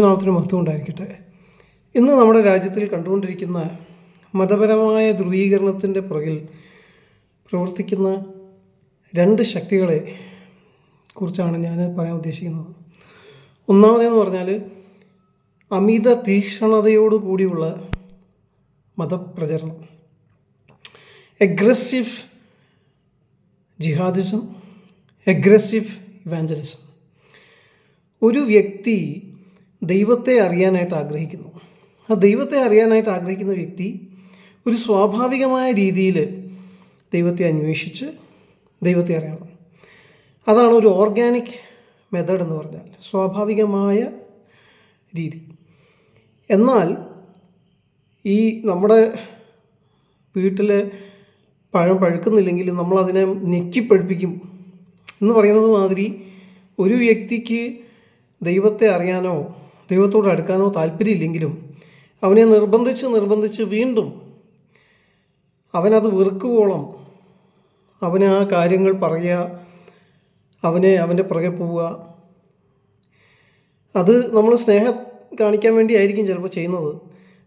നാമത്തിന് മഹത്വം ഉണ്ടായിരിക്കട്ടെ. ഇന്ന് നമ്മുടെ രാജ്യത്തിൽ കണ്ടുകൊണ്ടിരിക്കുന്ന മതപരമായ ധ്രുവീകരണത്തിന്റെ പുറകിൽ പ്രവർത്തിക്കുന്ന രണ്ട് ശക്തികളെ കുറിച്ചാണ് ഞാൻ പറയാൻ ഉദ്ദേശിക്കുന്നത്. ഒന്നാമതെന്ന് പറഞ്ഞാൽ അമിത തീക്ഷണതയോടു കൂടിയുള്ള മതപ്രചരണം. എഗ്രസീവ് ജിഹാദിസം എഗ്രസീവ് ഇവാഞ്ചലിസം ഒരു വ്യക്തി ദൈവത്തെ അറിയാനായിട്ട് ആഗ്രഹിക്കുന്നു. ആ ദൈവത്തെ അറിയാനായിട്ട് ആഗ്രഹിക്കുന്ന വ്യക്തി ഒരു സ്വാഭാവികമായ രീതിയിൽ ദൈവത്തെ അന്വേഷിച്ച് ദൈവത്തെ അറിയണം. അതാണ് ഒരു ഓർഗാനിക് മെത്തേഡ് എന്ന് പറഞ്ഞാൽ സ്വാഭാവികമായ രീതി. എന്നാൽ ഈ നമ്മുടെ വീട്ടിൽ പഴം പഴുക്കുന്നില്ലെങ്കിൽ നമ്മളതിനെ ഞെക്കിപ്പഴുപ്പിക്കും എന്ന് പറയുന്നത് മാതിരി ഒരു വ്യക്തിക്ക് ദൈവത്തെ അറിയാനോ ദൈവത്തോട് അടുക്കാനോ താല്പര്യമില്ലെങ്കിലും അവനെ നിർബന്ധിച്ച് നിർബന്ധിച്ച് വീണ്ടും അവനത് വെറുക്കുവോളം അവന് ആ കാര്യങ്ങൾ പറയുക അവനെ അവന്റെ പുറകെ പോവുക. അത് നമ്മൾ സ്നേഹം കാണിക്കാൻ വേണ്ടിയായിരിക്കും ചിലപ്പോൾ ചെയ്യുന്നത്.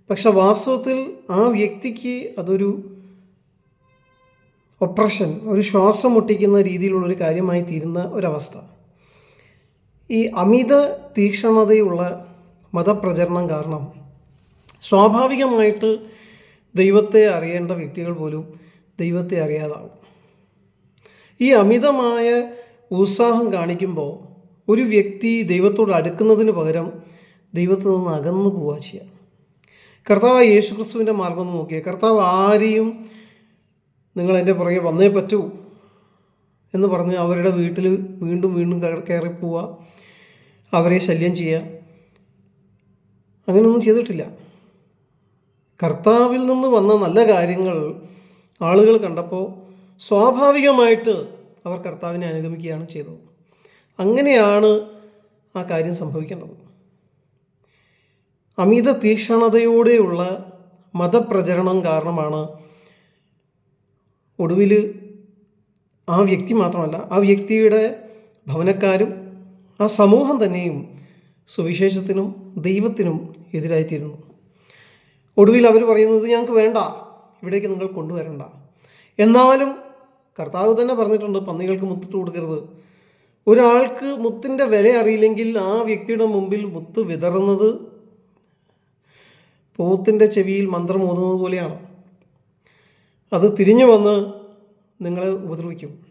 പക്ഷെ വാസ്തവത്തിൽ ആ വ്യക്തിക്ക് അതൊരു ഒപ്രഷൻ ഒരു ശ്വാസം മുട്ടിക്കുന്ന രീതിയിലുള്ളൊരു കാര്യമായി തീരുന്ന ഒരവസ്ഥ. ഈ അമിത തീക്ഷ്ണതയുള്ള മതപ്രചരണം കാരണം. സ്വാഭാവികമായിട്ട് ദൈവത്തെ അറിയേണ്ട വ്യക്തികൾ പോലും ദൈവത്തെ അറിയാതാവും. ഈ അമിതമായ ഉത്സാഹം കാണിക്കുമ്പോൾ ഒരു വ്യക്തി ദൈവത്തോട് അടുക്കുന്നതിന് പകരം ദൈവത്തിൽ നിന്ന് അകന്നു പോവുക ചെയ്യുക കർത്താവ് യേശു ക്രിസ്തുവിന്റെ മാർഗം ഒന്ന് നോക്കിയാൽ കർത്താവ് ആരെയും നിങ്ങൾ എന്റെ പുറകെ വന്നേ പറ്റൂ എന്ന് പറഞ്ഞ് അവരുടെ വീട്ടിൽ വീണ്ടും വീണ്ടും കയറി അവരെ ശല്യം ചെയ്യുക. അങ്ങനെയൊന്നും ചെയ്തിട്ടില്ല. കർത്താവിൽ നിന്ന് വന്ന നല്ല കാര്യങ്ങൾ ആളുകൾ കണ്ടപ്പോൾ സ്വാഭാവികമായിട്ട് അവർ കർത്താവിനെ അനുഗമിക്കുകയാണ് ചെയ്തത്. അങ്ങനെയാണ് ആ കാര്യം സംഭവിക്കേണ്ടത്. അമിത തീക്ഷണതയോടെയുള്ള മതപ്രചരണം കാരണമാണ് ഒടുവിൽ ആ വ്യക്തി മാത്രമല്ല ആ വ്യക്തിയുടെ ഭവനക്കാരും ആ സമൂഹം തന്നെയും സുവിശേഷത്തിനും ദൈവത്തിനും എതിരായിത്തീരുന്നു. ഒടുവിൽ അവർ പറയുന്നത് ഞങ്ങൾക്ക് വേണ്ട ഇവിടേക്ക് നിങ്ങൾ കൊണ്ടുവരണ്ട. എന്നാലും കർത്താവ് തന്നെ പറഞ്ഞിട്ടുണ്ട് പന്നികൾക്ക് മുത്തിട്ട് കൊടുക്കരുത്. ഒരാൾക്ക് മുത്തിന്റെ വില അറിയില്ലെങ്കിൽ ആ വ്യക്തിയുടെ മുമ്പിൽ മുത്ത് വിതറുന്നത് പോത്തിന്റെ ചെവിയിൽ മന്ത്രം ഓതുന്നത് പോലെയാണ്. അത് തിരിഞ്ഞു വന്ന് നിങ്ങളെ ഉപദ്രവിക്കും.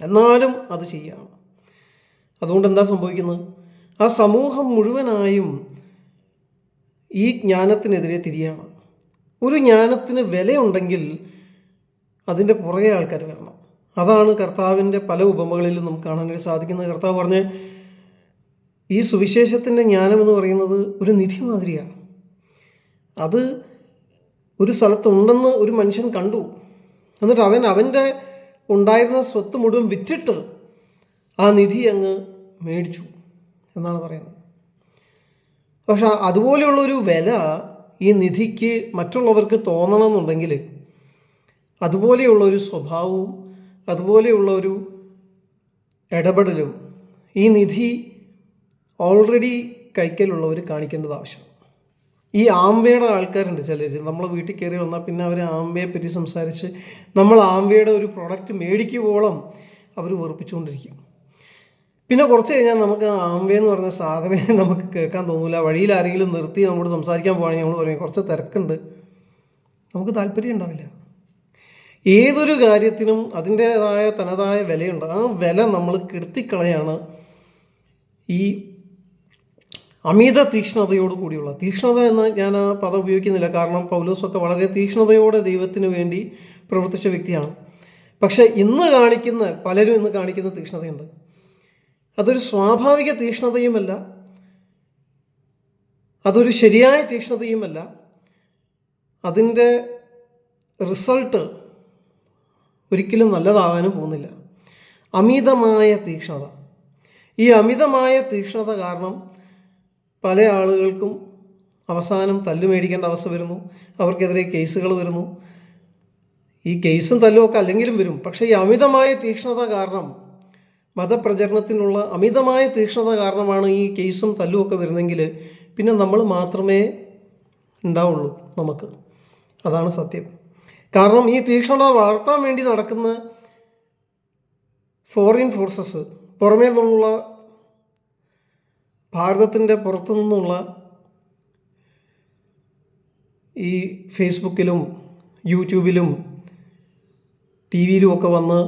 എന്നാലും അത് ചെയ്യുകയാണ് അതുകൊണ്ട് എന്താ സംഭവിക്കുന്നത്? ആ സമൂഹം മുഴുവനായും ഈ ജ്ഞാനത്തിനെതിരെ തിരിയാണ്. ഒരു ജ്ഞാനത്തിന് വിലയുണ്ടെങ്കിൽ അതിന്റെ പുറകെ ആൾക്കാർ വരണം. അതാണ് കർത്താവിന്റെ പല ഉപമകളിലും നമുക്ക് കാണാനായിട്ട് സാധിക്കുന്നത്. കർത്താവ് പറഞ്ഞ് ഈ സുവിശേഷത്തിന്റെ ജ്ഞാനം എന്ന് പറയുന്നത് ഒരു നിധി മാതിരിയാണ്. അത് ഒരു സ്ഥലത്തുണ്ടെന്ന് ഒരു മനുഷ്യൻ കണ്ടു. എന്നിട്ട് അവൻ അവന്റെ ഉണ്ടായിരുന്ന സ്വത്ത് മുഴുവൻ വിറ്റിട്ട് ആ നിധി അങ്ങ് മേടിച്ചു എന്നാണ് പറയുന്നത്. പക്ഷെ അതുപോലെയുള്ളൊരു വില ഈ നിധിക്ക് മറ്റുള്ളവർക്ക് തോന്നണമെന്നുണ്ടെങ്കിൽ അതുപോലെയുള്ളൊരു സ്വഭാവവും അതുപോലെയുള്ള ഒരു ഇടപെടലും ഈ നിധി ഓൾറെഡി കൈക്കലുള്ളവർ കാണിക്കേണ്ടത് ആവശ്യം ഈ ആംവയുടെ ആൾക്കാരുണ്ട് ചിലർ നമ്മൾ വീട്ടിൽ കയറി വന്നാൽ പിന്നെ അവർ ആംവയെ പറ്റി സംസാരിച്ച് നമ്മൾ ആംവയുടെ ഒരു പ്രൊഡക്റ്റ് മേടിക്കുവോളം അവർ വെറുപ്പിച്ചുകൊണ്ടിരിക്കും. പിന്നെ കുറച്ച് കഴിഞ്ഞാൽ നമുക്ക് ആംബേ എന്ന് പറഞ്ഞ സാധനം നമുക്ക് കേൾക്കാൻ തോന്നില്ല വഴിയിൽ ആരെങ്കിലും നിർത്തി നമ്മോട് സംസാരിക്കാൻ പോകുകയാണെങ്കിൽ നമ്മൾ പറയും കുറച്ച് തിരക്കുണ്ട്. നമുക്ക് താല്പര്യം ഉണ്ടാവില്ല. ഏതൊരു കാര്യത്തിനും അതിന്റേതായ തനതായ വിലയുണ്ട്. ആ വില നമ്മൾ കെടുത്തിക്കളയാണ് ഈ അമിത തീക്ഷ്ണതയോട് കൂടിയുള്ള. തീക്ഷ്ണത എന്ന് ഞാൻ ആ പദം ഉപയോഗിക്കുന്നില്ല. കാരണം പൗലോസൊക്കെ വളരെ തീക്ഷ്ണതയോടെ ദൈവത്തിന് വേണ്ടി പ്രവർത്തിച്ച വ്യക്തിയാണ്. പക്ഷേ ഇന്ന് കാണിക്കുന്ന പലരും ഇന്ന് കാണിക്കുന്ന തീക്ഷ്ണതയുണ്ട്. അതൊരു സ്വാഭാവിക തീക്ഷ്ണതയുമല്ല. അതൊരു ശരിയായ തീക്ഷ്ണതയുമല്ല. അതിന്റെ റിസൾട്ട് ഒരിക്കലും നല്ലതാവാനും പോകുന്നില്ല. അമിതമായ തീക്ഷ്ണത. ഈ അമിതമായ തീക്ഷ്ണത കാരണം പല ആളുകൾക്കും അവസാനം തല്ലു മേടിക്കേണ്ട അവസ്ഥ വരുന്നു. അവർക്കെതിരെ കേസുകൾ വരുന്നു. ഈ കേസും തല്ലുമൊക്കെ അല്ലെങ്കിലും വരും. പക്ഷേ ഈ അമിതമായ തീക്ഷ്ണത കാരണം മതപ്രചരണത്തിനുള്ള അമിതമായ തീക്ഷ്ണത കാരണമാണ് ഈ കേസും തല്ലുമൊക്കെ വരുന്നെങ്കിൽ പിന്നെ നമ്മൾ മാത്രമേ ഉണ്ടാവുള്ളൂ നമുക്ക്. അതാണ് സത്യം. കാരണം ഈ തീക്ഷ്ണത വളർത്താൻ വേണ്ടി നടക്കുന്ന ഫോറിൻ ഫോഴ്സസ് പുറമേ നിന്നുള്ള ഭാരതത്തിന്റെ പുറത്തു നിന്നുള്ള ഈ ഫേസ്ബുക്കിലും യൂട്യൂബിലും ടി വിയിലും ഒക്കെ വന്ന്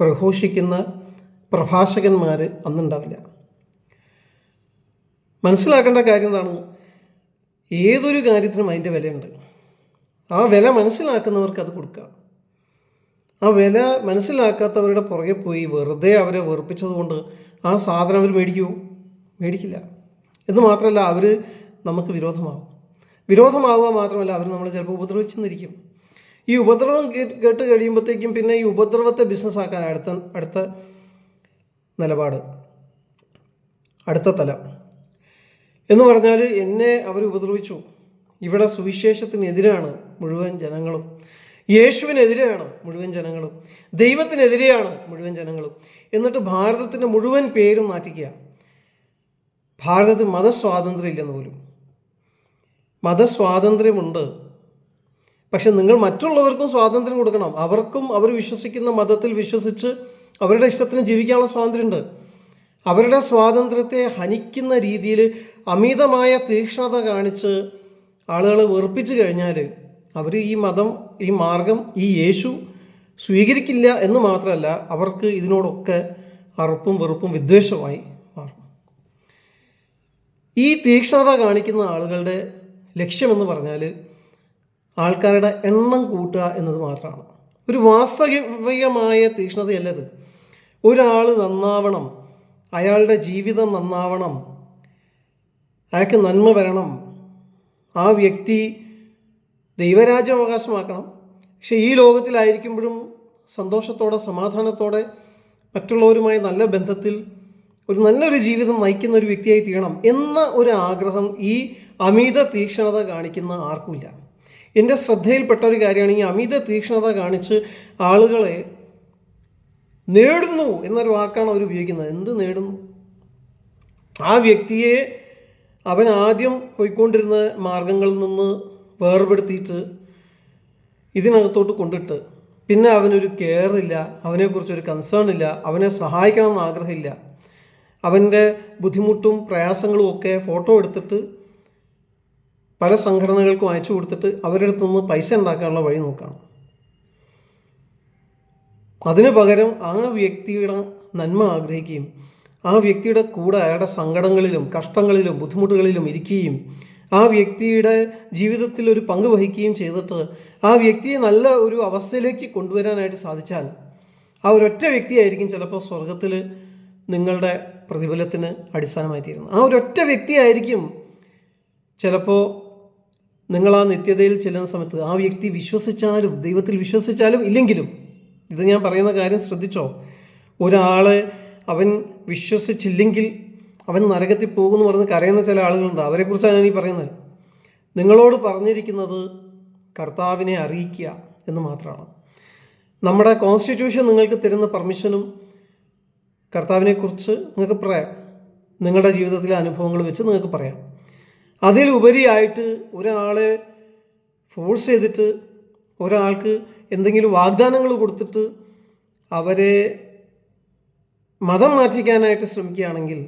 പ്രഘോഷിക്കുന്ന പ്രഭാഷകന്മാർ അന്നുണ്ടാവില്ല. മനസ്സിലാക്കേണ്ട കാര്യം എന്താണ്? ഏതൊരു കാര്യത്തിനും അതിന്റെ വിലയുണ്ട്. ആ വില മനസ്സിലാക്കുന്നവർക്ക് അത് കൊടുക്കാം. ആ വില മനസ്സിലാക്കാത്തവരുടെ പുറകെ പോയി വെറുതെ അവരെ വെറുപ്പിച്ചതുകൊണ്ട് ആ സാധനം അവർ മേടിക്കുമോ മേടിക്കില്ല. എന്ന് മാത്രമല്ല അവർ നമുക്ക് വിരോധമാകും വിരോധമാവുക മാത്രമല്ല അവർ നമ്മളെ ചിലപ്പോൾ ഉപദ്രവിച്ചെന്നിരിക്കും. ഈ ഉപദ്രവം കേട്ട് കഴിയുമ്പോഴത്തേക്കും പിന്നെ ഈ ഉപദ്രവത്തെ ബിസിനസ് ആക്കാൻ അടുത്ത അടുത്ത നിലപാട് അടുത്ത തലം. എന്ന് പറഞ്ഞാൽ എന്നെ അവർ ഉപദ്രവിച്ചു. ഇവിടെ സുവിശേഷത്തിനെതിരാണ് മുഴുവൻ ജനങ്ങളും. യേശുവിനെതിരെയാണ് മുഴുവൻ ജനങ്ങളും. ദൈവത്തിനെതിരെയാണ് മുഴുവൻ ജനങ്ങളും. എന്നിട്ട് ഭാരതത്തിന്റെ മുഴുവൻ പേരും മാറ്റിക്കുക. ഭാരതത്തിൽ മതസ്വാതന്ത്ര്യം ഇല്ലെന്ന് പോലും. മതസ്വാതന്ത്ര്യമുണ്ട്. പക്ഷെ നിങ്ങൾ മറ്റുള്ളവർക്കും സ്വാതന്ത്ര്യം കൊടുക്കണം. അവർക്കും അവർ വിശ്വസിക്കുന്ന മതത്തിൽ വിശ്വസിച്ച് അവരുടെ ഇഷ്ടത്തിന് ജീവിക്കാനുള്ള സ്വാതന്ത്ര്യമുണ്ട്. അവരുടെ സ്വാതന്ത്ര്യത്തെ ഹനിക്കുന്ന രീതിയിൽ അമിതമായ തീക്ഷ്ണത കാണിച്ച് ആളുകൾ വെറുപ്പിച്ചു കഴിഞ്ഞാൽ അവർ ഈ മതം ഈ മാർഗം ഈ യേശു സ്വീകരിക്കില്ല എന്ന് മാത്രമല്ല അവർക്ക് ഇതിനോടൊക്കെ അറുപ്പും വെറുപ്പും വിദ്വേഷമായി മാറും. ഈ തീക്ഷ്ണത കാണിക്കുന്ന ആളുകളുടെ ലക്ഷ്യമെന്ന് പറഞ്ഞാൽ ആൾക്കാരുടെ എണ്ണം കൂട്ടുക എന്നത് മാത്രമാണ്. ഒരു വാസ്തവികമായ തീക്ഷ്ണതയല്ല ഇത്. ഒരാൾ നന്നാവണം അയാളുടെ ജീവിതം നന്നാവണം അയാൾക്ക് നന്മ വരണം ആ വ്യക്തി ദൈവരാജ്യം അവകാശമാക്കണം പക്ഷേ ഈ ലോകത്തിലായിരിക്കുമ്പോഴും സന്തോഷത്തോടെ സമാധാനത്തോടെ മറ്റുള്ളവരുമായി നല്ല ബന്ധത്തിൽ ഒരു നല്ലൊരു ജീവിതം നയിക്കുന്ന ഒരു വ്യക്തിയായി തീരണം എന്ന ഒരു ആഗ്രഹം ഈ അമിത തീക്ഷ്ണത കാണിക്കുന്ന ആർക്കുമില്ല. എന്റെ ശ്രദ്ധയിൽപ്പെട്ട ഒരു കാര്യമാണ് ഈ അമിത തീക്ഷ്ണത കാണിച്ച് ആളുകളെ നേടുന്നു എന്നൊരു വാക്കാണ് അവർ ഉപയോഗിക്കുന്നത്. എന്ത് നേടുന്നു? ആ വ്യക്തിയെ അവൻ ആദ്യം പോയിക്കൊണ്ടിരുന്ന മാർഗങ്ങളിൽ നിന്ന് വേർപെടുത്തിയിട്ട് ഇതിനകത്തോട്ട് കൊണ്ടിട്ട്. പിന്നെ അവനൊരു കെയർ ഇല്ല അവനെക്കുറിച്ചൊരു കൺസേൺ ഇല്ല അവനെ സഹായിക്കണമെന്ന് ആഗ്രഹമില്ല. അവന്റെ ബുദ്ധിമുട്ടും പ്രയാസങ്ങളും ഒക്കെ ഫോട്ടോ എടുത്തിട്ട് പല സംഘടനകൾക്കും അയച്ചു കൊടുത്തിട്ട് അവരുടെ അടുത്ത് നിന്ന് പൈസ ഉണ്ടാക്കാനുള്ള വഴി നോക്കണം. അതിനു പകരം ആ വ്യക്തിയുടെ നന്മ ആഗ്രഹിക്കുകയും ആ വ്യക്തിയുടെ കൂടെ അയാളുടെ സങ്കടങ്ങളിലും കഷ്ടങ്ങളിലും ബുദ്ധിമുട്ടുകളിലും ഇരിക്കുകയും ആ വ്യക്തിയുടെ ജീവിതത്തിൽ ഒരു പങ്ക് വഹിക്കുകയും ചെയ്തിട്ട് ആ വ്യക്തിയെ നല്ല ഒരു അവസ്ഥയിലേക്ക് കൊണ്ടുവരാനായിട്ട് സാധിച്ചാൽ ആ ഒരൊറ്റ വ്യക്തിയായിരിക്കും ചിലപ്പോൾ സ്വർഗത്തിൽ നിങ്ങളുടെ പ്രതിഫലത്തിന് അടിസ്ഥാനമായി തീരുന്നത് ആ ഒരൊറ്റ വ്യക്തിയായിരിക്കും ചിലപ്പോൾ നിങ്ങൾ ആ നിത്യതയിൽ ചെല്ലുന്ന സമയത്ത് ആ വ്യക്തി വിശ്വസിച്ചാലും ദൈവത്തിൽ വിശ്വസിച്ചാലും ഇല്ലെങ്കിലും ഇത് ഞാൻ പറയുന്ന കാര്യം ശ്രദ്ധിച്ചോ? ഒരാളെ അവൻ വിശ്വസിച്ചില്ലെങ്കിൽ അവൻ നരകത്തിൽ പോകുമെന്ന് പറഞ്ഞ് കരയുന്ന ചില ആളുകളുണ്ട്. അവരെക്കുറിച്ചാണ് ഞാൻ ഈ പറയുന്നത്. നിങ്ങളോട് പറഞ്ഞിരിക്കുന്നത് കർത്താവിനെ അറിയിക്കുക എന്ന് മാത്രമാണ്. നമ്മുടെ കോൺസ്റ്റിറ്റ്യൂഷൻ നിങ്ങൾക്ക് തരുന്ന പെർമിഷനും കർത്താവിനെക്കുറിച്ച് നിങ്ങൾക്ക് പറയാം. നിങ്ങളുടെ ജീവിതത്തിലെ അനുഭവങ്ങൾ വെച്ച് നിങ്ങൾക്ക് പറയാം. അതിലുപരിയായിട്ട് ഒരാളെ ഫോഴ്സ് ചെയ്തിട്ട് ഒരാൾക്ക് എന്തെങ്കിലും വാഗ്ദാനങ്ങൾ കൊടുത്തിട്ട് അവരെ മതം മാറ്റിക്കാനായിട്ട് ശ്രമിക്കുകയാണെങ്കിൽ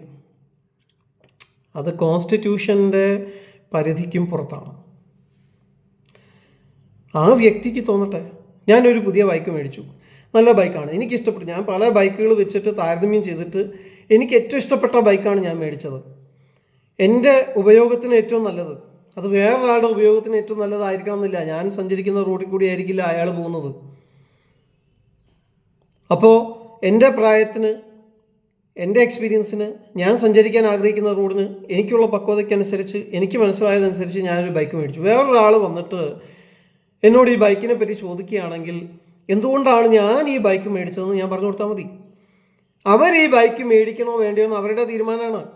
അത് കോൺസ്റ്റിറ്റ്യൂഷന്റെ പരിധിക്കും പുറത്താണ്. ആ വ്യക്തിക്ക് തോന്നട്ടെ. ഞാനൊരു പുതിയ ബൈക്ക് മേടിച്ചു. നല്ല ബൈക്കാണ് എനിക്കിഷ്ടപ്പെട്ടു. ഞാൻ പല ബൈക്കുകൾ വെച്ചിട്ട് താരതമ്യം ചെയ്തിട്ട് എനിക്ക് ഏറ്റവും ഇഷ്ടപ്പെട്ട ബൈക്കാണ് ഞാൻ മേടിച്ചത്. എന്റെ ഉപയോഗത്തിന് ഏറ്റവും നല്ലത്. അത് വേറൊരാളുടെ ഉപയോഗത്തിന് ഏറ്റവും നല്ലതായിരിക്കണം എന്നില്ല ഞാൻ സഞ്ചരിക്കുന്ന റോഡിൽ കൂടി ആയിരിക്കില്ല അയാൾ പോകുന്നത്. അപ്പോൾ എന്റെ പ്രായത്തിന് എന്റെ എക്സ്പീരിയൻസിന് ഞാൻ സഞ്ചരിക്കാൻ ആഗ്രഹിക്കുന്ന റോഡിന് എനിക്കുള്ള പക്വതയ്ക്കനുസരിച്ച് എനിക്ക് മനസ്സിലായതനുസരിച്ച് ഞാനൊരു ബൈക്ക് മേടിച്ചു. വേറൊരാൾ വന്നിട്ട് എന്നോട് ഈ ബൈക്കിനെ പറ്റി ചോദിക്കുകയാണെങ്കിൽ എന്തുകൊണ്ടാണ് ഞാൻ ഈ ബൈക്ക് മേടിച്ചതെന്ന് ഞാൻ പറഞ്ഞു കൊടുത്താൽ മതി? അവർ ഈ ബൈക്ക് മേടിക്കണോ വേണ്ടിയോ എന്ന് അവരുടെ തീരുമാനമാണ്.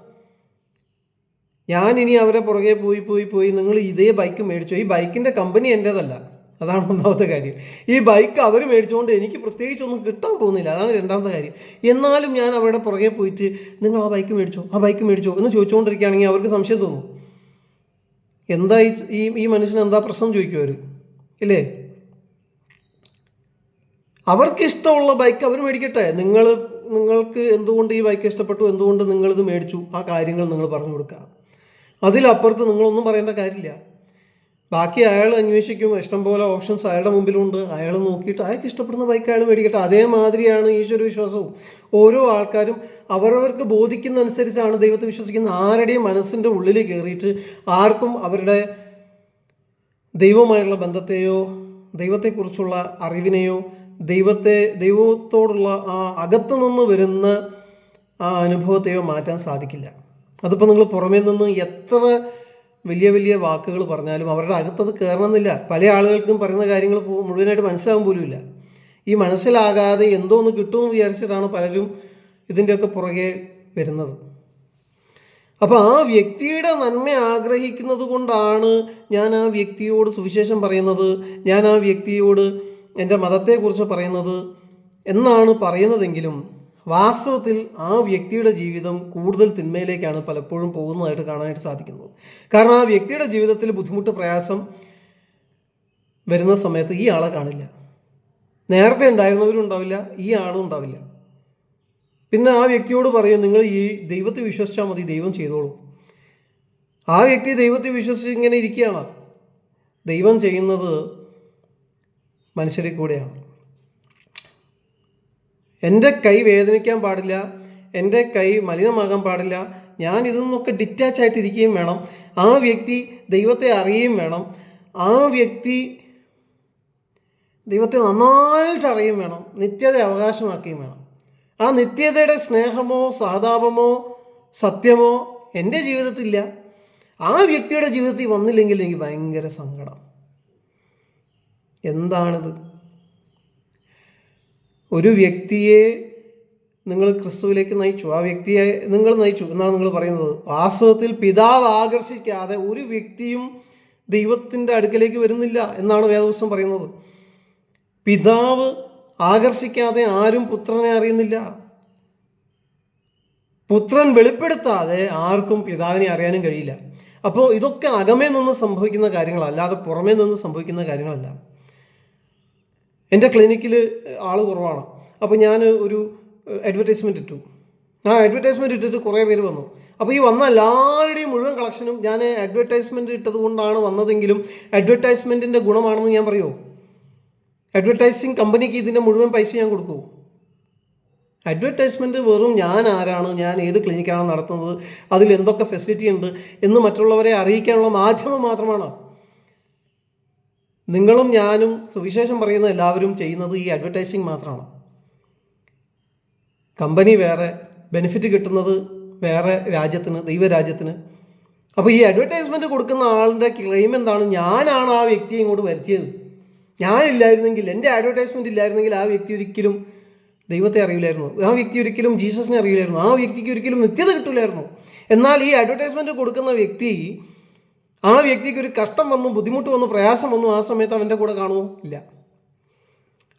ഞാൻ ഇനി അവരെ പുറകെ പോയി പോയി പോയി നിങ്ങൾ ഇതേ ബൈക്ക് മേടിച്ചോ. ഈ ബൈക്കിന്റെ കമ്പനി എന്റേതല്ല അതാണ് ഒന്നാമത്തെ കാര്യം. ഈ ബൈക്ക് അവർ മേടിച്ചുകൊണ്ട് എനിക്ക് പ്രത്യേകിച്ചൊന്നും കിട്ടാൻ പോകുന്നില്ല. അതാണ് രണ്ടാമത്തെ കാര്യം. എന്നാലും ഞാൻ അവരുടെ പുറകെ പോയിട്ട് നിങ്ങൾ ആ ബൈക്ക് മേടിച്ചോ ആ ബൈക്ക് മേടിച്ചോ എന്ന് ചോദിച്ചുകൊണ്ടിരിക്കുകയാണെങ്കിൽ അവർക്ക് സംശയം തോന്നും. എന്താ ഈ ഈ മനുഷ്യന് എന്താ പ്രശ്നം ചോദിക്കും അവർ ഇല്ലേ? അവർക്ക് ഇഷ്ടമുള്ള ബൈക്ക് അവർ മേടിക്കട്ടെ. നിങ്ങൾ നിങ്ങൾക്ക് എന്തുകൊണ്ട് ഈ ബൈക്ക് ഇഷ്ടപ്പെട്ടു? എന്തുകൊണ്ട് നിങ്ങളിത് മേടിച്ചു? ആ കാര്യങ്ങൾ നിങ്ങൾ പറഞ്ഞു കൊടുക്കുക. അതിലപ്പുറത്ത് നിങ്ങളൊന്നും പറയേണ്ട കാര്യമില്ല. ബാക്കി അയാൾ അന്വേഷിക്കും ഇഷ്ടംപോലെ ഓപ്ഷൻസ് അയാളുടെ മുമ്പിലുണ്ട്. അയാൾ നോക്കിയിട്ട് അയാൾക്ക് ഇഷ്ടപ്പെടുന്ന ബൈക്ക് അയാൾ മേടിക്കട്ടെ. അതേമാതിരിയാണ് ഈശ്വര വിശ്വാസവും. ഓരോ ആൾക്കാരും അവരവർക്ക് ബോധിക്കുന്ന അനുസരിച്ചാണ് ദൈവത്തെ വിശ്വസിക്കുന്ന ആരുടെയും മനസ്സിന്റെ ഉള്ളിൽ കയറിയിട്ട് ആർക്കും അവരുടെ ദൈവമായുള്ള ബന്ധത്തെയോ ദൈവത്തെക്കുറിച്ചുള്ള അറിവിനെയോ ദൈവത്തെ ദൈവത്തോടുള്ള ആ അകത്തു നിന്ന് വരുന്ന ആ അനുഭവത്തെയോ മാറ്റാൻ സാധിക്കില്ല. അതിപ്പോൾ നിങ്ങൾ പുറമേ നിന്ന് എത്ര വലിയ വലിയ വാക്കുകൾ പറഞ്ഞാലും അവരുടെ അകത്തത് കയറണമെന്നില്ല പല ആളുകൾക്കും പറയുന്ന കാര്യങ്ങൾ മുഴുവനായിട്ട് മനസ്സിലാകാൻ പോലുമില്ല ഈ മനസ്സിലാകാതെ എന്തോ ഒന്ന് കിട്ടുമെന്ന് വിചാരിച്ചിട്ടാണ് പലരും ഇതിന്റെയൊക്കെ പുറകെ വരുന്നത്. അപ്പോൾ ആ വ്യക്തിയുടെ നന്മ ആഗ്രഹിക്കുന്നത് കൊണ്ടാണ് ഞാൻ ആ വ്യക്തിയോട് സുവിശേഷം പറയുന്നത് ഞാൻ ആ വ്യക്തിയോട് എന്റെ മതത്തെക്കുറിച്ച് പറയുന്നത് എന്നാണ് പറയുന്നതെങ്കിലും വാസ്തവത്തിൽ ആ വ്യക്തിയുടെ ജീവിതം കൂടുതൽ തിന്മയിലേക്കാണ് പലപ്പോഴും പോകുന്നതായിട്ട് കാണാനായിട്ട് സാധിക്കുന്നത്. കാരണം ആ വ്യക്തിയുടെ ജീവിതത്തിൽ ബുദ്ധിമുട്ട് പ്രയാസം വരുന്ന സമയത്ത് ഈ ആളെ കാണില്ല. നേരത്തെ ഉണ്ടായിരുന്നവരും ഉണ്ടാവില്ല ഈ ആളും ഉണ്ടാവില്ല. പിന്നെ ആ വ്യക്തിയോട് പറയും നിങ്ങൾ ഈ ദൈവത്തെ വിശ്വസിച്ചാൽ മതി ദൈവം ചെയ്തോളൂ. ആ വ്യക്തി ദൈവത്തെ വിശ്വസിച്ച് ഇങ്ങനെ ഇരിക്കുകയാണ്. ദൈവം ചെയ്യുന്നത് മനുഷ്യരെ കൂടെയാണ്. എന്റെ കൈ വേദനിക്കാൻ പാടില്ല എന്റെ കൈ മലിനമാകാൻ പാടില്ല ഞാൻ ഇതിൽ നിന്നൊക്കെ ഡിറ്റാച്ച് ആയിട്ടിരിക്കുകയും വേണം. ആ വ്യക്തി ദൈവത്തെ അറിയുകയും വേണം. ആ വ്യക്തി ദൈവത്തെ നന്നായിട്ട് അറിയുകയും വേണം. നിത്യത അവകാശമാക്കുകയും വേണം. ആ നിത്യതയുടെ സ്നേഹമോ സാതാപമോ സത്യമോ എന്റെ ജീവിതത്തിലില്ല. ആ വ്യക്തിയുടെ ജീവിതത്തിൽ വന്നില്ലെങ്കിൽ എനിക്ക് ഭയങ്കര സങ്കടം. എന്താണിത്? ഒരു വ്യക്തിയെ നിങ്ങൾ ക്രിസ്തുവിലേക്ക് നയിച്ചു ആ വ്യക്തിയെ നിങ്ങൾ നയിച്ചു എന്നാണ് നിങ്ങൾ പറയുന്നത്. വാസ്തവത്തിൽ പിതാവ് ആകർഷിക്കാതെ ഒരു വ്യക്തിയും ദൈവത്തിന്റെ അടുക്കലേക്ക് വരുന്നില്ല എന്നാണ് വേദപുസ്തകം പറയുന്നത്. പിതാവ് ആകർഷിക്കാതെ ആരും പുത്രനെ അറിയുന്നില്ല. പുത്രൻ വെളിപ്പെടുത്താതെ ആർക്കും പിതാവിനെ അറിയാനും കഴിയില്ല. അപ്പോൾ ഇതൊക്കെ അകമേ നിന്ന് സംഭവിക്കുന്ന കാര്യങ്ങളല്ല അല്ലാതെ പുറമേ നിന്ന് സംഭവിക്കുന്ന കാര്യങ്ങളല്ല. എന്റെ ക്ലിനിക്കിൽ ആൾ കുറവാണ്. അപ്പോൾ ഞാൻ ഒരു അഡ്വെർടൈസ്മെന്റ് ഇട്ടു. ആ അഡ്വർടൈസ്മെന്റ് ഇട്ടിട്ട് കുറേ പേര് വന്നു. അപ്പോൾ ഈ വന്ന എല്ലാവരുടെയും മുഴുവൻ കളക്ഷനും ഞാൻ അഡ്വർടൈസ്മെന്റ് ഇട്ടത് കൊണ്ടാണ് വന്നതെങ്കിലും അഡ്വർടൈസ്മെന്റിന്റെ ഗുണമാണെന്ന് ഞാൻ പറയുമോ അഡ്വർടൈസിങ് കമ്പനിക്ക് ഇതിന്റെ മുഴുവൻ പൈസ ഞാൻ കൊടുക്കുമോ അഡ്വർടൈസ്മെന്റ് വെറും ഞാൻ ആരാണ് ഞാൻ ഏത് ക്ലിനിക്കാണ് നടത്തുന്നത് അതിൽ എന്തൊക്കെ ഫെസിലിറ്റി ഉണ്ട് എന്ന് മറ്റുള്ളവരെ അറിയിക്കാനുള്ള മാധ്യമം മാത്രമാണ്. നിങ്ങളും ഞാനും സുവിശേഷം പറയുന്ന എല്ലാവരും ചെയ്യുന്നത് ഈ അഡ്വർടൈസിങ് മാത്രമാണ്. കമ്പനി വേറെ ബെനിഫിറ്റ് കിട്ടുന്നത് വേറെ രാജ്യത്തിന് ദൈവരാജ്യത്തിന്. അപ്പോൾ ഈ അഡ്വർടൈസ്മെന്റ് കൊടുക്കുന്ന ആളിന്റെ ക്ലെയിം എന്താണ്? ഞാനാണ് ആ വ്യക്തിയെ ഇങ്ങോട്ട് വരുത്തിയത്. ഞാനില്ലായിരുന്നെങ്കിൽ എന്റെ അഡ്വർടൈസ്മെന്റ് ഇല്ലായിരുന്നെങ്കിൽ ആ വ്യക്തി ഒരിക്കലും ദൈവത്തെ അറിയില്ലായിരുന്നു. ആ വ്യക്തി ഒരിക്കലും ജീസസിനെ അറിയില്ലായിരുന്നു. ആ വ്യക്തിക്ക് ഒരിക്കലും നിത്യത കിട്ടില്ലായിരുന്നു എന്നാൽ ഈ അഡ്വർടൈസ്മെന്റ് കൊടുക്കുന്ന വ്യക്തി ആ വ്യക്തിക്ക് ഒരു കഷ്ടം വന്നു ബുദ്ധിമുട്ട് വന്നു പ്രയാസം വന്നു ആ സമയത്ത് അവന്റെ കൂടെ കാണുമോ? ഇല്ല.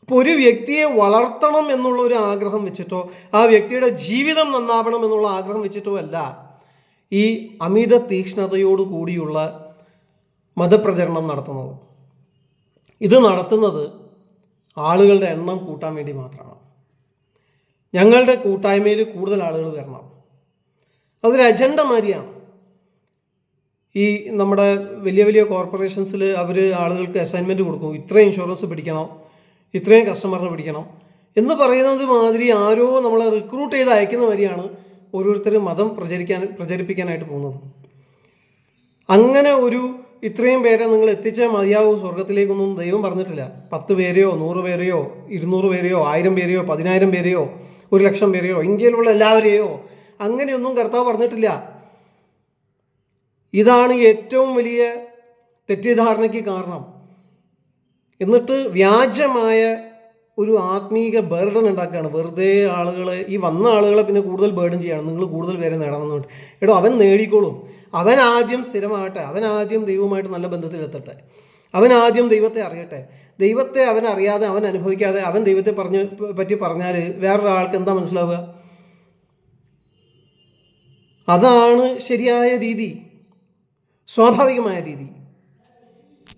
അപ്പോൾ ഒരു വ്യക്തിയെ വളർത്തണം എന്നുള്ള ഒരു ആഗ്രഹം വെച്ചിട്ടോ ആ വ്യക്തിയുടെ ജീവിതം നന്നാവണം എന്നുള്ള ആഗ്രഹം വെച്ചിട്ടോ അല്ല ഈ അമിത തീക്ഷ്ണതയോടു കൂടിയുള്ള മതപ്രചരണം നടത്തുന്നത്. ഇത് നടത്തുന്നത് ആളുകളുടെ എണ്ണം കൂട്ടാൻ വേണ്ടി മാത്രമാണ്. ഞങ്ങളുടെ കൂട്ടായ്മയിൽ കൂടുതൽ ആളുകൾ വരണം. അതൊരു അജണ്ട മാതിരിയാണ് ഈ നമ്മുടെ വലിയ വലിയ കോർപ്പറേഷൻസിൽ അവർ ആളുകൾക്ക് അസൈൻമെന്റ് കൊടുക്കും. ഇത്രയും ഇൻഷുറൻസ് പിടിക്കണം. ഇത്രയും കസ്റ്റമറിനെ പിടിക്കണം. എന്ന് പറയുന്നത് മാതിരി ആരോ നമ്മളെ റിക്രൂട്ട് ചെയ്ത് അയക്കുന്ന വരിയാണ് ഓരോരുത്തരും മതം പ്രചരിക്കാൻ പ്രചരിപ്പിക്കാനായിട്ട് പോകുന്നത്. അങ്ങനെ ഒരു ഇത്രയും പേരെ നിങ്ങൾ എത്തിച്ചാൽ മതിയാവും സ്വർഗത്തിലേക്കൊന്നും ദൈവം പറഞ്ഞിട്ടില്ല. പത്ത് പേരെയോ നൂറ് പേരെയോ ഇരുന്നൂറ് പേരെയോ ആയിരം പേരെയോ പതിനായിരം പേരെയോ ഒരു ലക്ഷം പേരെയോ ഇന്ത്യയിലുള്ള എല്ലാവരെയോ അങ്ങനെയൊന്നും കർത്താവ് പറഞ്ഞിട്ടില്ല. ഇതാണ് ഏറ്റവും വലിയ തെറ്റിദ്ധാരണയ്ക്ക് കാരണം. എന്നിട്ട് വ്യാജമായ ഒരു ആത്മീക ബേർഡൻ ഉണ്ടാക്കുകയാണ്. വെറുതെ ആളുകളെ ഈ വന്ന ആളുകളെ പിന്നെ കൂടുതൽ ബേർഡൻ ചെയ്യണം നിങ്ങൾ കൂടുതൽ പേരെ നേടണം എന്ന് പറഞ്ഞിട്ട്. എടോ അവൻ നേടിക്കോളും. അവൻ ആദ്യം സ്ഥിരമാകട്ടെ. അവൻ ആദ്യം ദൈവവുമായിട്ട് നല്ല ബന്ധത്തിലെത്തട്ടെ. അവൻ ആദ്യം ദൈവത്തെ അറിയട്ടെ. ദൈവത്തെ അവൻ അറിയാതെ അവൻ അനുഭവിക്കാതെ അവൻ ദൈവത്തെ പറഞ്ഞ് പറ്റി പറഞ്ഞാൽ വേറൊരാൾക്ക് എന്താ മനസ്സിലാവുക? അതാണ് ശരിയായ രീതി. സ്വാഭാവികമായ രീതി